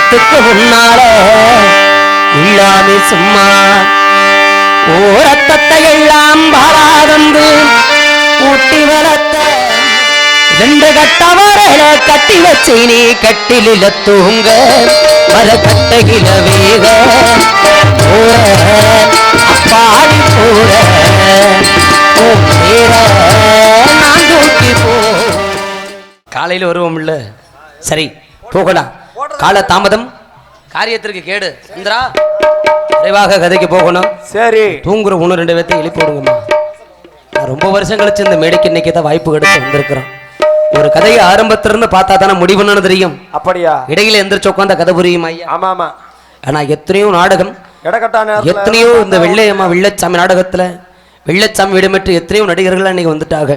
பாசத்துக்கு முன்னால இல்லாமே சும்மா ஓரத்தத்தை எல்லாம் பாராதந்து ஊட்டி வளர்த்த ரெண்டு கட்டவரையில கட்டி வச்சு நீ கட்டிலில தூங்க வர கட்டகில வேக போற அப்பாடி போற உன் பேர நான் காலையில் வருவோம்ல? சரி போகலாம். கால தாமதம் காரியத்திற்கு கேடு. இந்திரா விரைவாக கதைக்கு போகணும். சரி. தூங்குற ஒன்று ரெண்டு பேர்த்தையும் எழுப்பி விடுங்கம்மா. நான் ரொம்ப வருஷம் கழிச்சு இந்த மேடைக்கு இன்னைக்கு தான் வாய்ப்பு கிடைச்சு வந்திருக்கிறோம். ஒரு கதையை ஆரம்பத்திலிருந்து பார்த்தா தானே முடிவுன்னு தெரியும். அப்படியா? இடையில எந்திரிச்சு உட்காந்த கதை புரியும் ஐயா. ஆமா ஆமா ஆனா எத்தனையோ நாடகம் எத்தனையோ இந்த வெள்ளையம்மா வெள்ளச்சாமி நாடகத்துல வெள்ளச்சாமி விடமிட்டு எத்தனையோ நடிகர்கள் இன்னைக்கு வந்துட்டாங்க.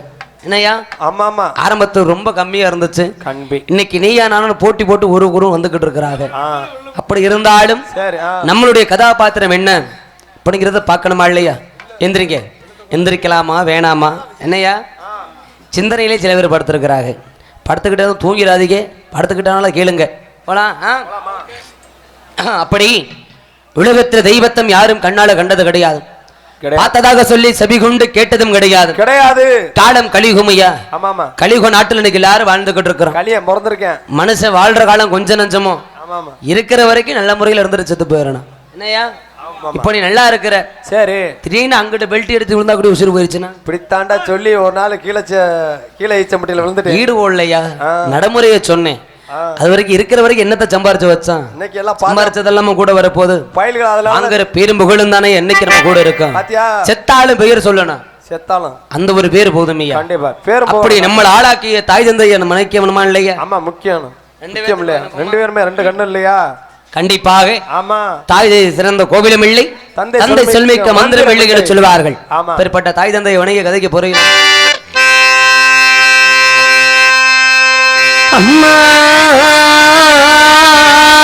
என்னய்யா? ஆமா ஆமா ஆரம்பத்தில் ரொம்ப கம்மியா இருந்துச்சு. கண்பி இன்னைக்கு நீயா நானும் போட்டி போட்டு ஒரு குரு வந்துகிட்டு இருக்கிறாங்க. அப்படி இருந்தாலும் நம்மளுடைய கதாபாத்திரம் என்ன? அப்படிங்கிறத பார்க்கணுமா இல்லையா? எந்திரிங்க. எந்திரிக்கலாமா வேணாமா? என்னய்யா? சிந்தனையிலே சில பேர் படுத்திருக்கிறாங்க படுத்துக்கிட்டாலும் தூங்கிடாதீங்க. படுத்துக்கிட்டாலும் கேளுங்க. போலாம்? அப்படி உலகத்தில் தெய்வத்தம் யாரும் கண்ணால கண்டது கிடையாது. பார்த்ததாக சொல்லி செவி கொண்டு கேட்டதும் கிடையாது. கிடையாது. காலம் கலியுகமையா ஆமா ஆமா கலியுக நாட்டில் இன்னைக்கு எல்லாரும் வாழ்ந்துகிட்டு இருக்கிறோம். களிய பிறந்திருக்கேன் மனுஷன் வாழ்ற காலம் கொஞ்ச நஞ்சமோ? இருக்கிற வரைக்கும் நல்ல முறையில் இருந்துட்டு செத்து போயிடணும். என்னய்யா ஆமா. இப்போ நீ நல்லா இருக்கிற. சரி. திடீர்னு அங்கிட்ட பெல்ட் எடுத்து விழுந்தா கூட உசுறு போயிருச்சுன்னா? இப்படித்தாண்டா சொல்லி ஒரு நாள் கீழே கீழே ஈச்சம்பட்டியில விழுந்துட்டு ஈடு ஓடலையா. நடைமுறையை சொன்னேன். அது வரைக்கும் இருக்கிற வரைக்கும் என்னத்தை சம்பாரிச்சு வச்சான்? இன்னைக்கு எல்லாம் சம்பாரிச்சதெல்லாம் கூட வரப்போகுது. பயில்கள் அதெல்லாம் வாங்குற பேரும் புகழும் தானே என்னைக்கு நம்ம கூட இருக்கும்? செத்தாலும் பெயர் சொல்லணும். செத்தாலும். அந்த ஒரு பேர் போதுமையா கண்டிப்பா. பேர் அப்படி நம்மளை ஆளாக்கிய தாய் தந்தையை நம்ம நினைக்கணுமா இல்லையா? ஆமா முக்கியம். ரெண்டு முக்கியம் இல்லையா? ரெண்டு பேருமே ரெண்டு கண்ணு இல்லையா? கண்டிப்பாக. ஆமா. தாய் சிறந்த கோவிலும் இல்லை. தந்தை தந்தை சொல்மிக்க மந்திரம் மந்திரம் இல்லை. இல்லை. சொல்வார்கள். ஆமா. பெறப்பட்ட தாய் தந்தை வணிக கதைக்கு பொறுங்க. அம்மா.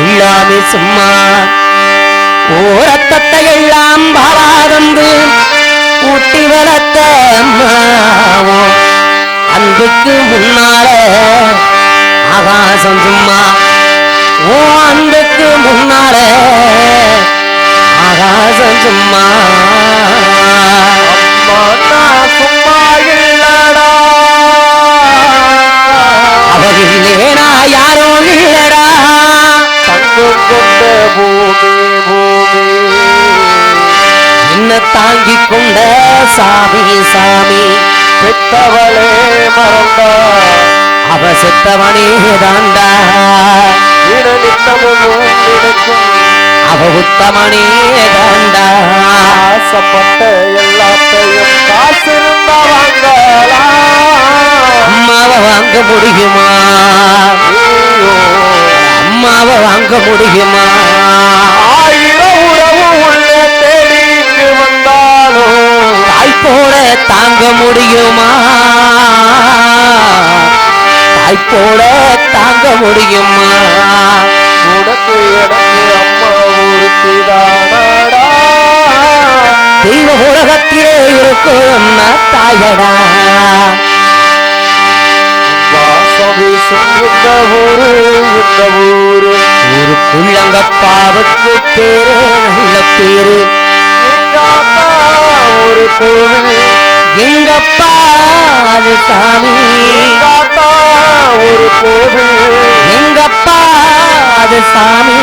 இல்லாமே சும்மா ஓரத்தத்தை எல்லாம் பாவா வந்து ஊட்டி வளர்த்த அம்மாவும் அன்புக்கு முன்னால ஆகாசம் சும்மா. ஓ அன்புக்கு முன்னால ஆகாசம் சும்மா. கொண்ட பூமி பூமி என்ன தாங்கி கொண்ட சாமி சாமி பெத்தவளே மறந்தா. அவ செத்தவனே தாண்டா. அவ உத்தமனே தாண்டா. ஆசைப்பட்ட எல்லாத்தையும் காசு இருந்தா வாங்கலாம். அம்மாவை வாங்க முடியுமா? அம்மாவை வாங்க முடியுமா? ஆயிரம் உறவு உள்ளே தேடிக்கு வந்தாலும் தாய் போல தாங்க முடியுமா? தாய் போல தாங்க முடியுமா? உனக்கு எனக்கு அம்மா ஒருத்திதானடா தெய்வ உலகத்திலே இருக்கும் தாயடா. வாசம் வீசும் பேரு நல்ல பேரு ஒரு கோவில் எங்கப்பா அது சாமி ஒரு கோவில் எங்கப்பா அது சாமி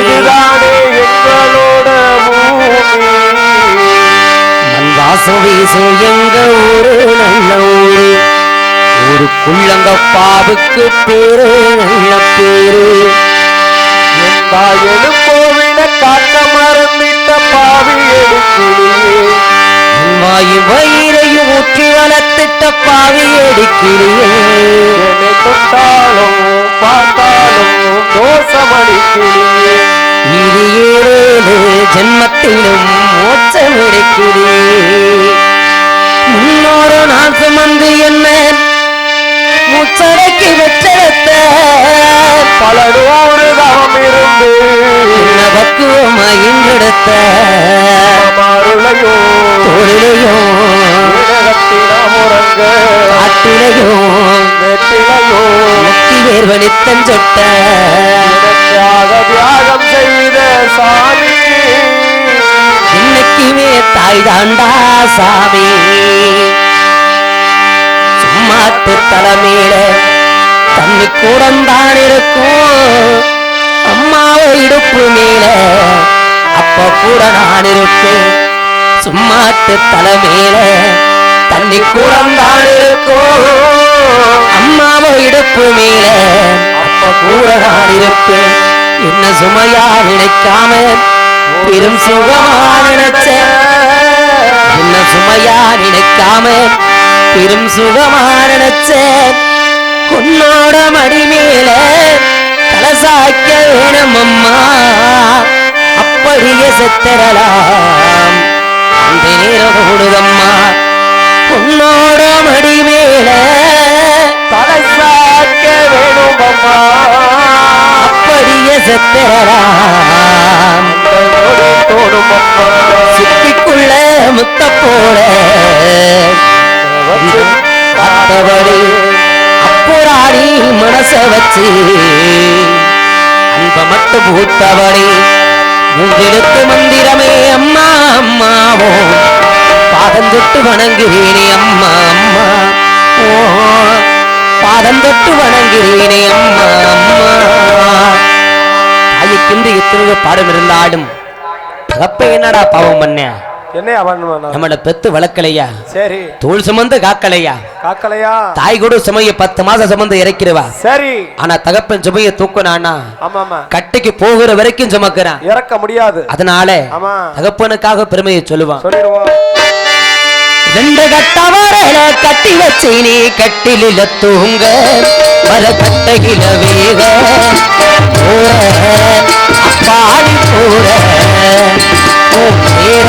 இதுதானே எங்களோட பூமி மண் வாசம் வீசும் எங்க ஊரு நல்ல ஊரு ஒரு குள்ளங்கப்பாவுக்கு பேரு நல்ல பேரு. தாயனும் கோவில காக்க மறந்திட்ட பாவி எடுக்கிறியே வாயு வயிறையும் ஊற்றி வளர்த்திட்ட பாவி அடிக்கிறியே தொட்டாலும் பார்த்தாலும் தோஷ இது ஏழு ஜென்மத்திலும் மோச்சம் எடுக்கிறே முன்னோரு நான் பலனோடு தவம் இருந்து பக்குவமாயின்றெடுத்த அமருளையோ தொழிலையும் உலகத்தினம் உறங்க காட்டிலையும் வெற்றிலையோ முக்தி வேர்வனித்தன் சொட்ட. தியாக தியாகம் செய்த சாமி. இன்னைக்குமே தாய் தாண்டா சாமி சும்மாத்து தலைமையில தண்ணி கூடந்தான் இருக்கும். அம்மாவை இடுப்பு மேல அப்ப கூட நான் இருப்பேன் சும்மாத்து தலைமையில தண்ணி கூடந்தான் இருக்கும். அம்மாவை இடுப்பு மேல அப்ப கூட நான் இருப்பேன் என்ன சுமையா நினைக்காம பெரும் சுகமா நினைச்ச என்ன சுமையா நினைக்காம பெரும் சுகமா நினைச்சேன். கலசாக்க அம்மா அப்படியே செத்தரலாம். அந்த நேரம் ஓடுதம்மா உன்னோட மடிவேல மேல தலை வேணும் அம்மா அப்படியே செத்தரலாம். தோடும் சிப்பிக்குள்ள முத்த போல பார்த்தபடி அப்புறாடி மனச வச்சு மட்டும் பூத்தபடி மந்திரமே அம்மா அம்மாவோ பாதம் தொட்டு வணங்குகிறேனே அம்மா அம்மா ஓ. பாதம் தொட்டு வணங்குகிறேனே அம்மா அம்மா. தாய்க்கின்று எத்தனையோ பாடம் இருந்தாலும் தகப்ப என்னடா பாவம் பண்ணேன் என்னையா பண்ணுவேன் நம்மள பெத்து வளர்க்கலையா? சரி. தோல் சுமந்து காக்கலையா? காக்கலையா? தாய் கூட சுமைய பத்து மாசம் சுமந்து இறக்கிறவா சரி. ஆனா தகப்பன் சுமைய தூக்குனானா ஆமா ஆமா கட்டைக்கு போகிற வரைக்கும் சுமக்கிறான். இறக்க முடியாது. அதனால ஆமா. தகப்பனுக்காக பெருமையை சொல்லுவான். சொல்லிடுவோம். ரெண்டு கட்டவரையில கட்டி வச்சு நீ கட்டிலில தூங்க வர கட்டையில வேக போற அப்பாடி போற பேர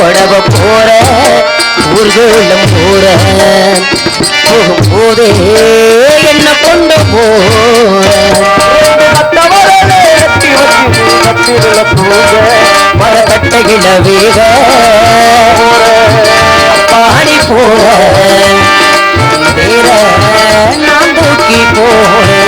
புடவ போற ஊர்களும் போற. போகும்போதே என்ன கொண்டு போற? கட்டவரே கட்டி வேக பாடி போற. வேற நான் தூக்கி போறேன்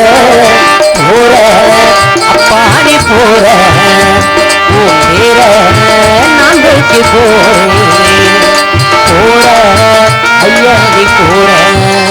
हो रहे पानी पो रहे वो घेर नांद के हो रहे हो रहे भैया जी हो रहे